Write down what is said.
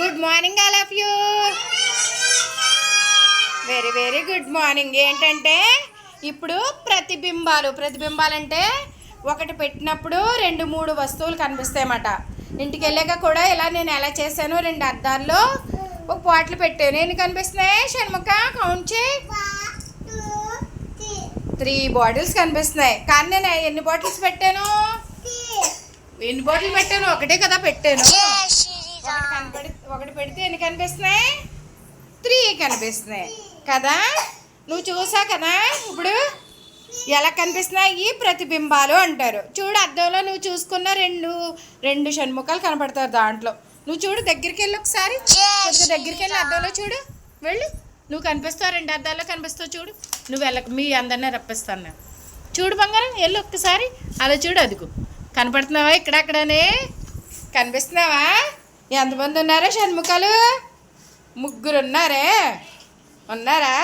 Good morning all of you. Very very good morning ఏంటంటే ఇప్పుడు ప్రతిబింబాలు ప్రతిబింబాలు అంటే ఒకటి పెట్టినప్పుడు రెండు మూడు వస్తువులు కనిపిస్తాయన్నమాట. ఇంటికి వెళ్ళాక కూడా ఇలా నేను ఎలా చేశాను రెండు అద్దాల్లో ఒక బాటిల్ పెట్టాను. ఎన్ని కనిపిస్తున్నాయి? షణ్ముఖ కౌంట్ చేయి. త్రీ బాటిల్స్ కనిపిస్తున్నాయి. కానీ నేను ఎన్ని బాటిల్స్ పెట్టాను? ఎన్ని బాటిల్ పెట్టాను? ఒకటే కదా పెట్టాను. ఒకటి పెడితే ఎన్ని కనిపిస్తున్నాయి? త్రీ కనిపిస్తున్నాయి. కదా? నువ్వు చూసా కదా? ఇప్పుడు ఎలా కనిపిస్తున్నాయి? ప్రతిబింబాలు అంటారు. చూడు అద్దంలో నువ్వు చూసుకున్న రెండు రెండు షణ్ముఖాలు కనపడతారు దాంట్లో. నువ్వు చూడు దగ్గరికి వెళ్ళి ఒకసారి. దగ్గరికి వెళ్ళి అద్దంలో చూడు. వెళ్ళు. నువ్వు కనిపిస్తావు రెండు అద్దాల్లో కనిపిస్తావు చూడు. నువ్వు వెళ్ళక మీ అందరినీ రప్పిస్తాను నేను. చూడు బంగారం వెళ్ళు ఒక్కసారి. అలా చూడు అదుగు. కనపడుతున్నావా ఇక్కడక్కడనే? కనిపిస్తున్నావా? ఎంతమంది ఉన్నారా షణ్ముఖాలు? ముగ్గురు ఉన్నారే ఉన్నారా?